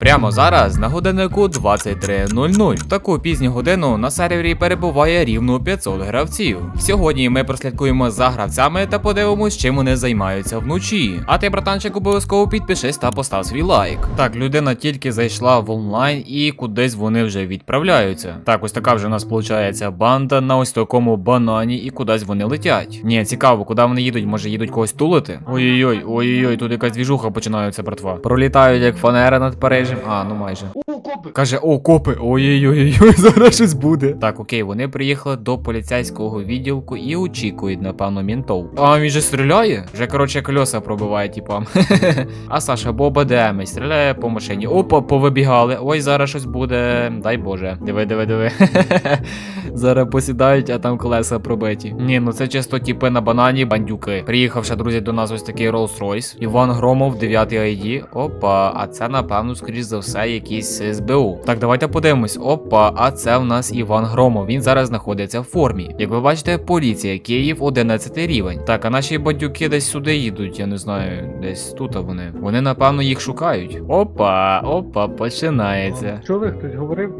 Прямо зараз на годиннику 23.00. В таку пізню годину на сервері перебуває рівно 500 гравців. Сьогодні ми прослідкуємо за гравцями та подивимось, чим вони займаються вночі. А ти, братанчик, обов'язково підпишись та постав свій лайк. Так, людина тільки зайшла в онлайн і кудись вони вже відправляються. Так, ось така вже у нас виходить банда на ось такому банані і кудись вони летять. Ні, цікаво, куди вони їдуть, може їдуть когось тулити? Ой-ой-ой, ой-ой-ой, тут якась двіжуха починається, братва. Пролітають як фанера над Парижем. А, ну майже. О, копи! Каже, о, копи, ой-ой-ой, зараз щось буде. Так, окей, вони приїхали до поліцейського відділку і очікують, напевно, мінтов. А він же стріляє? Вже, коротше, кольоса пробиває, типа. а Саша Боба демить, стріляє по машині. Опа, повибігали. Ой, зараз щось буде. Дай Боже. Диви, диви, диви. зараз посідають, а там колеса пробиті. Ні, ну це чисто типи на банані бандюки. Приїхавши, друзі, до нас ось такий Rolls-Royce. Іван Громов, 9 ID. Опа, а це, напевно, скоріш за все, якийсь СБУ. Так, давайте подивимось. Опа, а це в нас Іван Громов. Він зараз знаходиться в формі. Як ви бачите, поліція Київ 11 рівень. Так, а наші бандюки десь сюди їдуть, я не знаю, десь тут вони. Вони, напевно, їх шукають. Опа, опа, починається. Що ви хтось говорив?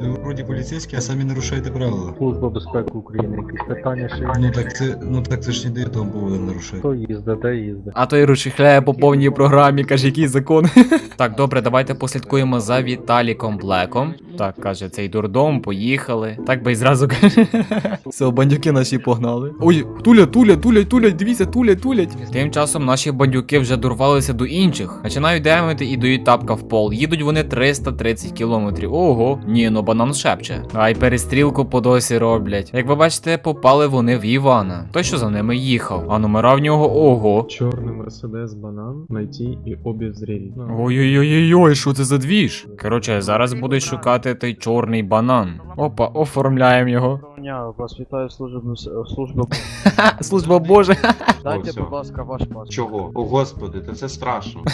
Ви вроді поліцейські, а самі нарушаєте правила. Служба безпеки України, якісь питання ще? Ну так це, ну так це ж не дає того поводу нарушати. Хто їздить, де їздить? А той рушихляє по повній програмі, каже, який закон. так, добре, давайте послідкуємо за Віталіком Блеком. Так, каже, цей дурдом, поїхали. Так би й зразу каже. Все, бандюки наші погнали. Ой, туля, туля, туля, туля, дивіться, туля, тулять. Тим часом наші бандюки вже дорвалися до інших. Починають демити і дають тапка в пол. Їдуть вони 330 кілометрів. Ого, ні, ну банан шепче. Ай, перестрілку по досі роблять. Як ви бачите, попали вони в Івана. Той, що за ними їхав. А номера в нього ого. Чорний мерседес банан, найти і обізріль. Ой-ой-ой-ой, що це за двіж? Коротше, зараз будуть шукати той чорний банан. Опа, оформляємо його. Дня, вас вітаю служба служба. Служба Божа. Дайте, будь ласка, ваш паспорт. Чого? О господи, та це страшно.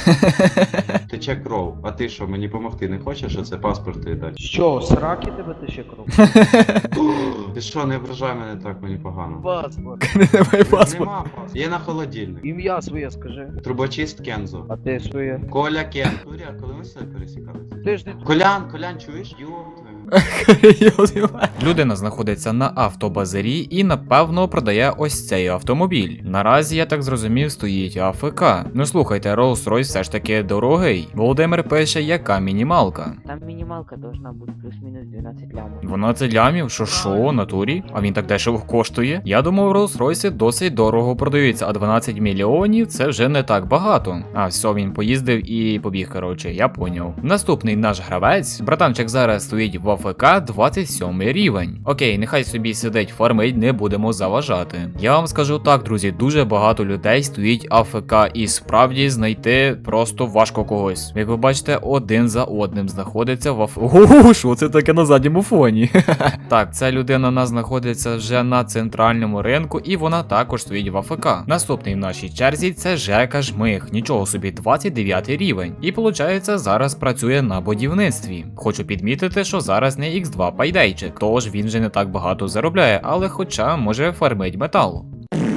Тече кров. А ти що, мені помогти не хочеш, оце паспорт тобі дати? Що, сраки тебе тече кров? Ти що, не ображай мене так, мені погано. Паспорт. Не давай паспорт. Нема паспорта. Є на холодильник. Ім'я своє скажи. Трубочист Кензо. А ти своє. Коля Кен. Туря, коли ми сюди пересікалися? Ти ж не Колян, Колян, чуєш? Йо, твою. Людина знаходиться на автобазарі і напевно продає ось цей автомобіль. Наразі я так зрозумів, стоїть АФК. Ну слухайте, Rolls-Royce все ж таки дорогий. Володимир пише, яка мінімалка. Там минималка должна быть плюс-минус 12 лямов. 12 лямів, що шо, натурі? А він так дешево коштує? Я думав, Rolls-Royce досить дорого продаються, а 12 мільйонів це вже не так багато. А все, він поїздив і побіг, коротше, я поняв. Наступний наш гравець, братанчик зараз стоїть в АФК 27 рівень. Окей, нехай собі сидить фармить, не будемо заважати. Я вам скажу так, друзі, дуже багато людей стоїть АФК, і справді знайти просто важко когось. Як ви бачите, один за одним знаходиться в АФК. Ого, що це таке на задньому фоні? так, ця людина нас знаходиться вже на центральному ринку, і вона також стоїть в АФК. Наступний в нашій черзі це Жека Жмих. Нічого собі, 29 рівень. І виходить, зараз працює на будівництві. Хочу підмітити, що зараз не X2 пайдейчик, тож він же не так багато заробляє, але хоча може фармить метал.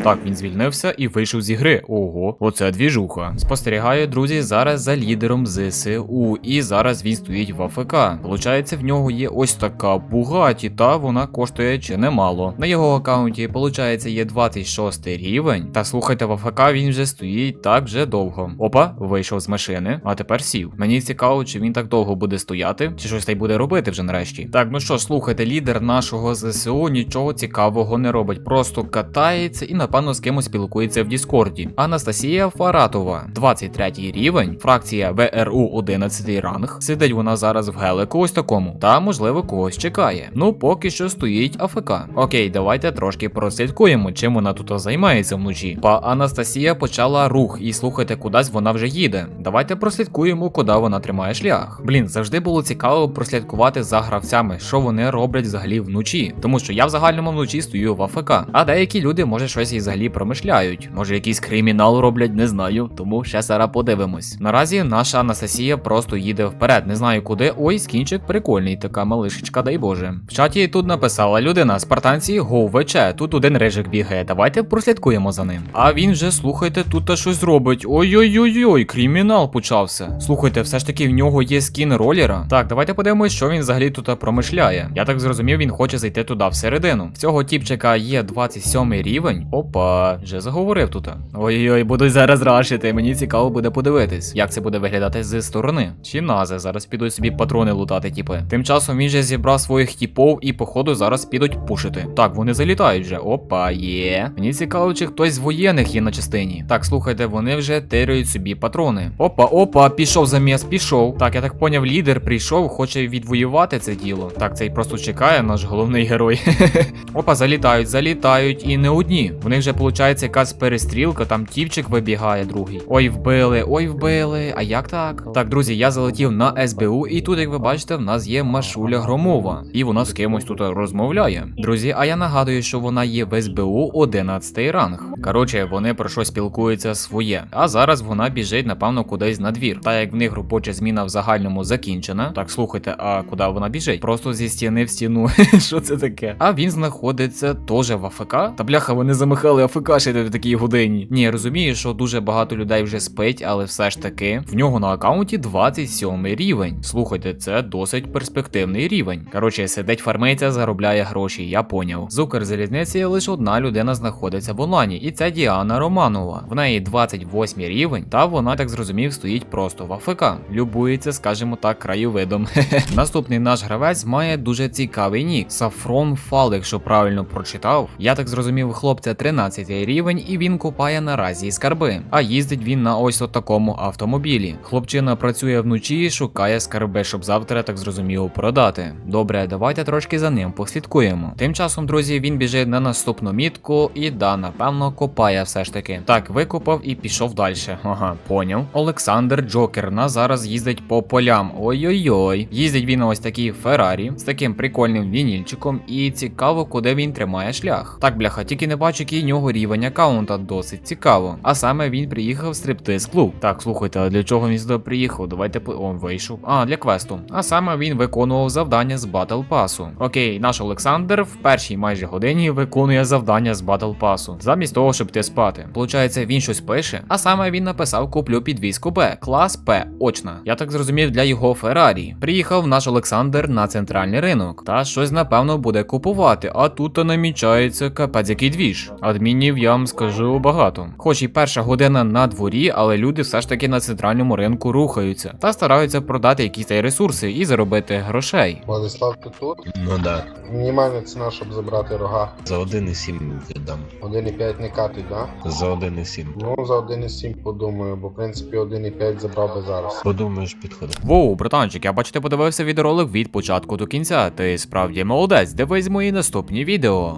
Так, він звільнився і вийшов з ігри. Ого, оце двіжуха. Спостерігаю, друзі, зараз за лідером ЗСУ, і зараз він стоїть в АФК. Получається, в нього є ось така бугаті, та вона коштує чи немало. На його аккаунті, получається, є 26 рівень. Та слухайте, в АФК він вже стоїть так вже довго. Опа, вийшов з машини, а тепер сів. Мені цікаво, чи він так довго буде стояти, чи щось та й буде робити вже нарешті. Так, ну що слухайте, лідер нашого ЗСУ нічого цікавого не робить, просто катається і напевно з кимось спілкується в Діскорді. Анастасія Фаратова, 23 рівень, фракція ВРУ 11 ранг. Сидить вона зараз в гелику, ось такому, та можливо когось чекає. Ну поки що стоїть АФК. Окей, давайте трошки прослідкуємо, чим вона тут займається вночі. Па Анастасія почала рух, і слухайте, кудись вона вже їде. Давайте прослідкуємо, куди вона тримає шлях. Блін, завжди було цікаво прослідкувати за гравцями, що вони роблять взагалі вночі. Тому що я в загальному вночі стою в АФК, а деякі люди може щось і взагалі промишляють. Може, якийсь кримінал роблять, не знаю. Тому ще зараз подивимось. Наразі наша Анастасія просто їде вперед. Не знаю куди. Ой, скінчик прикольний, така малишечка, дай Боже. В чаті тут написала людина: спартанці го ВЧ. Тут один рижик бігає. Давайте прослідкуємо за ним. А він вже слухайте, тут та щось робить. Ой-ой-ой-ой, кримінал почався. Слухайте, все ж таки в нього є скін ролера. Так, давайте подивимось, що він взагалі тут промишляє. Я так зрозумів, він хоче зайти туди всередину. В цього тіпчика є 27 рівень. Опа, вже заговорив тут. Ой-ой, буду зараз рашити. Мені цікаво буде подивитись, як це буде виглядати зі сторони. Чи нази, зараз підуть собі патрони лутати, типи. Тим часом він же зібрав своїх тіпов і, походу, зараз підуть пушити. Так, вони залітають вже. Опа, є. Мені цікаво, чи хтось з воєнних є на частині. Так, слухайте, вони вже тиряють собі патрони. Опа, опа, пішов заміс, пішов. Так, я так поняв, лідер прийшов, хоче відвоювати це діло. Так, цей просто чекає, наш головний герой. Опа, залітають, залітають і не одні. В них вже виходить якась перестрілка, там тівчик вибігає другий. Ой, вбили, ой, вбили. А як так? Так, друзі, я залетів на СБУ, і тут, як ви бачите, в нас є Машуля Громова. І вона з кимось тут розмовляє. Друзі, а я нагадую, що вона є в СБУ 11 ранг. Коротше, вони про що спілкуються своє. А зараз вона біжить, напевно, кудись на двір. Та як в них робоча зміна в загальному закінчена. Так, слухайте, а куди вона біжить? Просто зі стіни в стіну. Що це таке? А він знаходиться теж в АФК. Та бляха, вони замахали АФК ще в такій годині. Ні, розумію, що дуже багато людей вже спить, але все ж таки в нього на аккаунті 27 рівень. Слухайте, це досить перспективний рівень. Коротше, сидить фармейця, заробляє гроші, я поняв. З Укрзалізниці лише одна людина знаходиться в онлайні, і це Діана Романова. В неї 28 рівень, та вона так зрозумів стоїть просто в АФК. Любується, скажімо так, краєвидом. Наступний наш гравець має дуже цікавий нік. Сафрон Фал, якщо правильно прочитав. Я так зрозумів, хлопця 13 рівень, і він купає наразі скарби. А їздить він на ось от такому автомобілі. Хлопчина працює вночі і шукає скарби, щоб завтра так зрозуміло продати. Добре, давайте трошки за ним послідкуємо. Тим часом, друзі, він біжить на наступну мітку і да, напевно, копає все ж таки. Так, викопав і пішов далі. Ага, поняв. Олександр Джокер на зараз їздить по полям. Ой-ой-ой. Їздить він на ось такій Феррарі з таким прикольним вінільчиком, і цікаво, куди він тримає шлях. Так, бляха, тільки не бачу, який нього рівень аккаунта досить цікаво. А саме він приїхав в стриптиз клуб. Так, слухайте, а для чого він сюди приїхав? Давайте по. О, вийшов. А, для квесту. А саме він виконував завдання з Батл Пасу. Окей, наш Олександр в першій майже годині виконує завдання з Батл Пасу. Замість того, щоб йти спати. Получається, він щось пише. А саме він написав: куплю підвізку Б, клас П, очна. Я так зрозумів для його Феррарі. Приїхав наш Олександр на центральний ринок. Та щось, напевно, буде купувати. А тут намічається капець який двіж. Адмінів я вам скажу багато. Хоч і перша година на дворі, але люди все ж таки на центральному ринку рухаються та стараються продати якісь та ресурси і заробити грошей. Владислав, ти тут? Ну да, Мінімальна ціна, щоб забрати рога. за 1,7 віддам. 1,5 не катить, да? За 1,7. Ну, за 1,7 подумаю, бо в принципі 1,5 забрав би зараз. Подумаєш, підходить. Воу, братанчик, я бачу, ти подивився відеоролик від початку до кінця. Ти справді молодець, дивись мої наступні відео.